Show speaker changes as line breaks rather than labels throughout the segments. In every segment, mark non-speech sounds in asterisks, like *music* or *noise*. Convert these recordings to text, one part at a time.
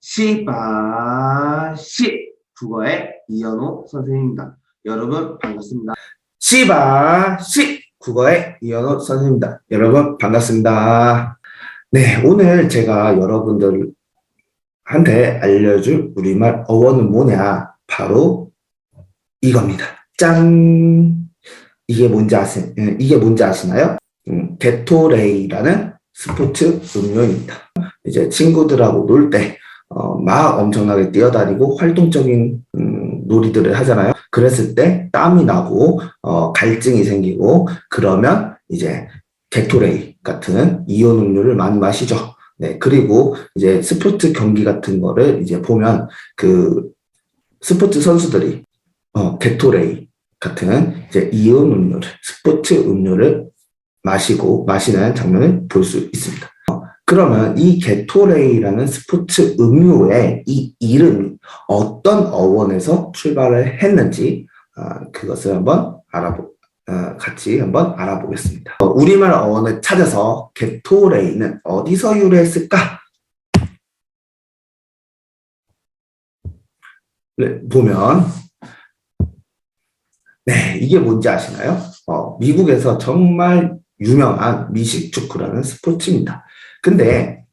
시바시 국어의 이현호 선생님입니다. 여러분 반갑습니다. 시바시 국어의 이현호 선생님입니다. 여러분 반갑습니다. 네, 오늘 제가 여러분들한테 알려줄 우리말 어원은 뭐냐? 바로 이겁니다. 짠! 이게 뭔지 아시, 예, 이게 뭔지 아시나요? 음, 게토레이라는 스포츠 음료입니다. 이제 친구들하고 놀 때, 어, 막 엄청나게 뛰어다니고 활동적인, 음, 놀이들을 하잖아요. 그랬을 때 땀이 나고, 어, 갈증이 생기고, 그러면 이제 게토레이 같은 이온 음료를 많이 마시죠. 네, 그리고 이제 스포츠 경기 같은 거를 이제 보면 그 스포츠 선수들이 어, 게토레이 같은 이제 이온 음료를, 스포츠 음료를 마시고, 마시는 장면을 볼 수 있습니다. 어, 그러면 이 게토레이라는 스포츠 음료의 이 이름이 어떤 어원에서 출발을 했는지, 어, 그것을 한번 알아보, 어, 같이 한번 알아보겠습니다. 어, 우리말 어원을 찾아서 게토레이는 어디서 유래했을까? 네, 보면 네, 이게 뭔지 아시나요? 어, 미국에서 정말 유명한 미식 축구라는 스포츠입니다. 근데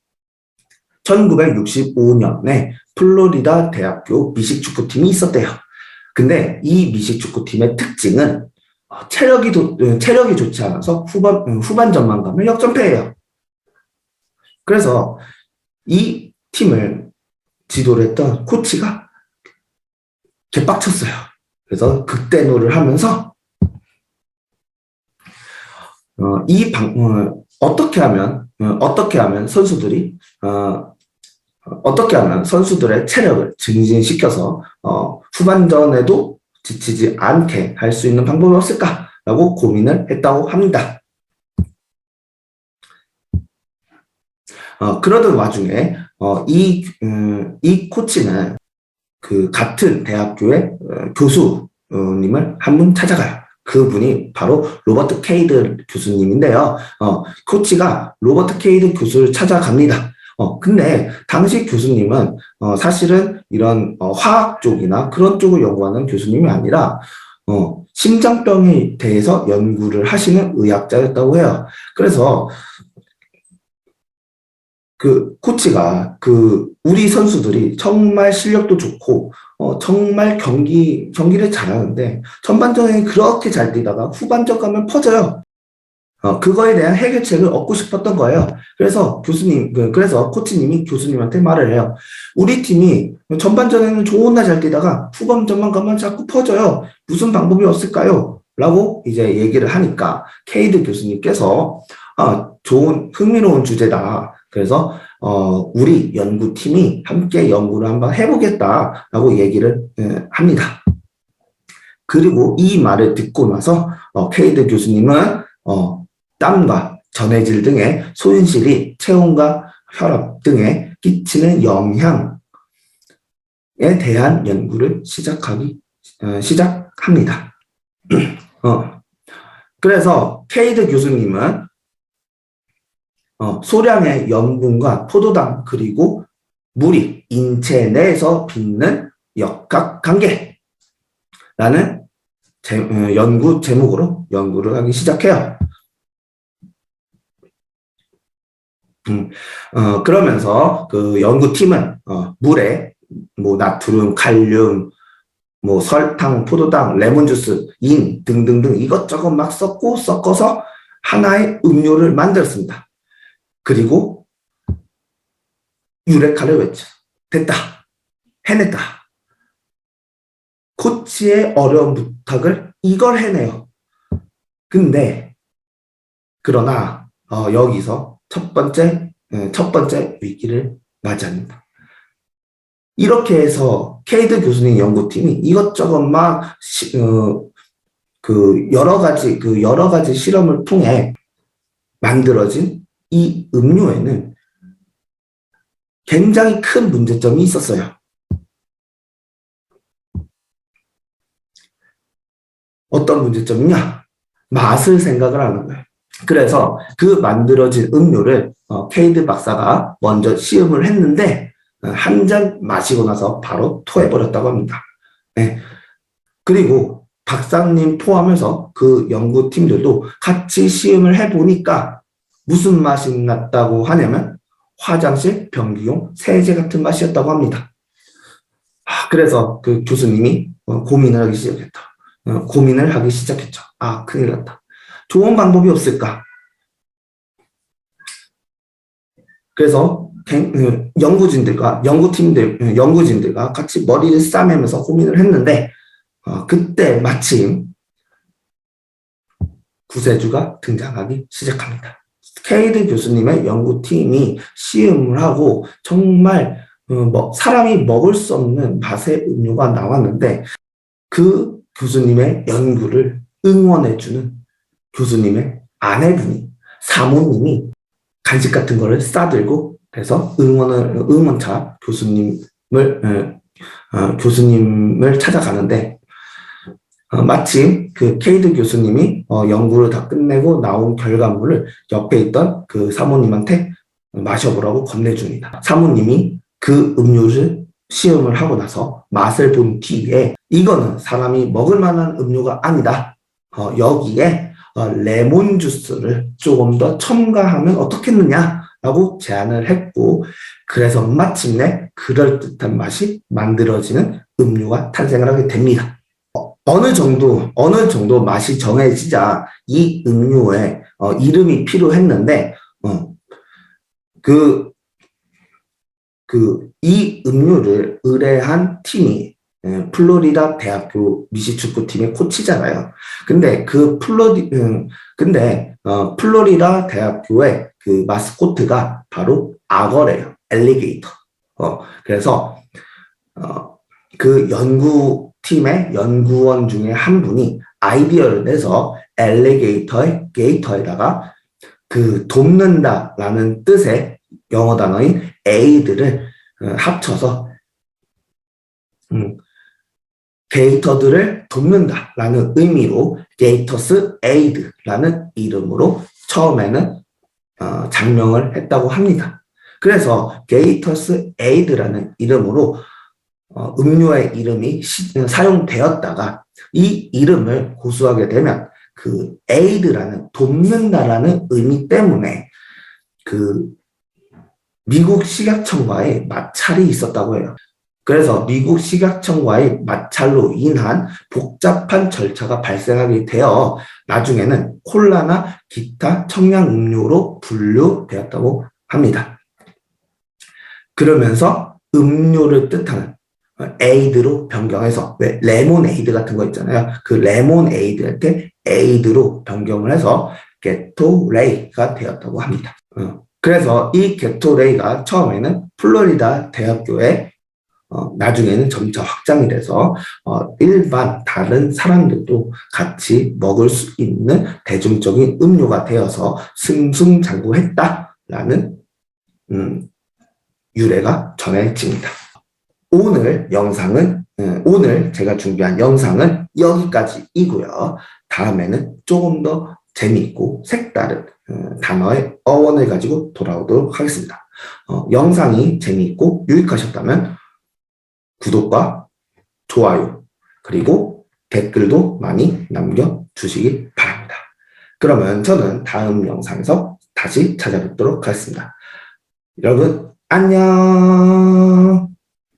1965년에 플로리다 대학교 미식 축구팀이 있었대요. 근데 이 미식 축구팀의 특징은 어, 체력이 도, 어, 체력이 좋지 않아서 후반 음, 후반전만 가면 역전패예요. 그래서 이 팀을 지도를 했던 코치가 개빡쳤어요. 그래서 극대노를 하면서 어, 이 방, 어, 어떻게 하면 어, 어떻게 하면 선수들이 어, 어떻게 하면 선수들의 체력을 증진시켜서 어, 후반전에도 지치지 않게 할 수 있는 방법이 없을까라고 고민을 했다고 합니다. 어, 그러던 와중에 어, 이, 음, 이 코치는 그 같은 대학교의 어, 교수님을 한 분 찾아가요. 그분이 바로 로버트 케이드 교수님인데요. 어, 코치가 로버트 케이드 교수를 찾아갑니다. 어, 근데 당시 교수님은 어, 사실은 이런 어, 화학 쪽이나 그런 쪽을 연구하는 교수님이 아니라 어, 심장병에 대해서 연구를 하시는 의학자였다고 해요. 그래서 그 코치가 그 우리 선수들이 정말 실력도 좋고 어 정말 경기 경기를 잘하는데 전반전에 그렇게 잘 뛰다가 후반전 가면 퍼져요. 어 그거에 대한 해결책을 얻고 싶었던 거예요. 그래서 교수님 그 그래서 코치님이 교수님한테 말을 해요. 우리 팀이 전반전에는 좋은 날 잘 뛰다가 후반전만 가면 자꾸 퍼져요. 무슨 방법이 없을까요? 라고 이제 얘기를 하니까 케이드 교수님께서 아 좋은 흥미로운 주제다. 그래서 어, 우리 연구팀이 함께 연구를 한번 해보겠다라고 얘기를 에, 합니다. 그리고 이 말을 듣고 나서 어, 케이드 교수님은 어, 땀과 전해질 등의 손실이 체온과 혈압 등에 끼치는 영향에 대한 연구를 시작하기 어, 시작합니다. *clears throat* 어, 그래서 케이드 교수님은 어, 소량의 염분과 포도당 그리고 물이 인체 내에서 빚는 역학관계 라는 제, 어, 연구 제목으로 연구를 하기 시작해요. 음, 어, 그러면서 그 연구팀은 어, 물에 뭐 나트륨, 칼륨, 뭐 설탕, 포도당, 레몬주스, 인 등등등 이것저것 막 섞고 섞어서 하나의 음료를 만들었습니다. 그리고 유레카를 외쳐. 됐다. 해냈다. 코치의 어려운 부탁을 이걸 해내요. 근데 그러나 어, 여기서 첫 번째 에, 첫 번째 위기를 맞이합니다. 이렇게 해서 케이드 교수님 연구팀이 이것저것 막 어, 그 여러 가지 그 여러 가지 실험을 통해 만들어진 이 음료에는 굉장히 큰 문제점이 있었어요. 어떤 문제점이냐? 맛을 생각을 하는 거예요. 그래서 그 만들어진 음료를 어, 케이드 박사가 먼저 시음을 했는데 한 잔 마시고 나서 바로 토해버렸다고 합니다. 네. 그리고 박사님 포함해서 그 연구팀들도 같이 시음을 해보니까 무슨 맛이 났다고 하냐면 화장실 변기용 세제 같은 맛이었다고 합니다. 아, 그래서 그 교수님이 어, 고민을 하기 시작했다. 어, 고민을 하기 시작했죠. 아, 큰일 났다. 좋은 방법이 없을까? 그래서 갱- 그 연구진들과 연구팀들, 어, 연구진들과 같이 머리를 싸매면서 고민을 했는데 어, 그때 마침 구세주가 등장하기 시작합니다. 케이드 교수님의 연구팀이 시음을 하고 정말 어, 뭐 사람이 먹을 수 없는 맛의 음료가 나왔는데 그 교수님의 연구를 응원해주는 교수님의 아내분이 사모님이 간식 같은 거를 싸들고 그래서 응원을 응원차 교수님을 어, 어, 교수님을 찾아가는데 어, 마침 그 케이드 교수님이 어, 연구를 다 끝내고 나온 결과물을 옆에 있던 그 사모님한테 마셔보라고 건네줍니다. 사모님이 그 음료를 시음을 하고 나서 맛을 본 뒤에 이거는 사람이 먹을 만한 음료가 아니다. 어, 여기에 어, 레몬 주스를 조금 더 첨가하면 어떻겠느냐라고 제안을 했고 그래서 마침내 그럴듯한 맛이 만들어지는 음료가 탄생을 하게 됩니다. 어, 어느 정도 어느 정도 맛이 정해지자 이 음료에 어, 이름이 필요했는데 어, 그 그 이 음료를 의뢰한 팀이 예, 플로리다 대학교 미시축구팀의 코치잖아요. 근데 그 플로리 음, 근데 어, 플로리다 대학교의 그 마스코트가 바로 악어래요. 엘리게이터. 어, 그래서 어, 그 연구 팀의 연구원 중에 한 분이 아이디어를 내서 엘리게이터의 게이터에다가 그 돕는다라는 뜻의 영어 단어인 aid를 어, 합쳐서 음, 게이터들을 돕는다라는 의미로 게이터스 에이드라는 이름으로 처음에는 어, 장명을 했다고 합니다. 그래서 게이터스 에이드라는 이름으로 어, 음료의 이름이 시- 사용되었다가 이 이름을 고수하게 되면 그 에이드라는 돕는다라는 의미 때문에 그 미국 식약청과의 마찰이 있었다고 해요. 그래서 미국 식약청과의 마찰로 인한 복잡한 절차가 발생하게 되어 나중에는 콜라나 기타 청량 음료로 분류되었다고 합니다. 그러면서 음료를 뜻하는 에이드로 변경해서 왜 레몬에이드 같은 거 있잖아요. 그 레몬에이드한테 에이드로 변경을 해서 게토레이가 되었다고 합니다. 어, 그래서 이 게토레이가 처음에는 플로리다 대학교에 어, 나중에는 점차 확장이 돼서 어, 일반 다른 사람들도 같이 먹을 수 있는 대중적인 음료가 되어서 승승장구했다라는 음, 유래가 전해집니다. 오늘 영상은 음, 오늘 제가 준비한 영상은 여기까지이고요. 다음에는 조금 더 재미있고 색다른 음, 단어의 어원을 가지고 돌아오도록 하겠습니다. 어, 영상이 재미있고 유익하셨다면 구독과 좋아요 그리고 댓글도 많이 남겨주시기 바랍니다. 그러면 저는 다음 영상에서 다시 찾아뵙도록 하겠습니다. 여러분 안녕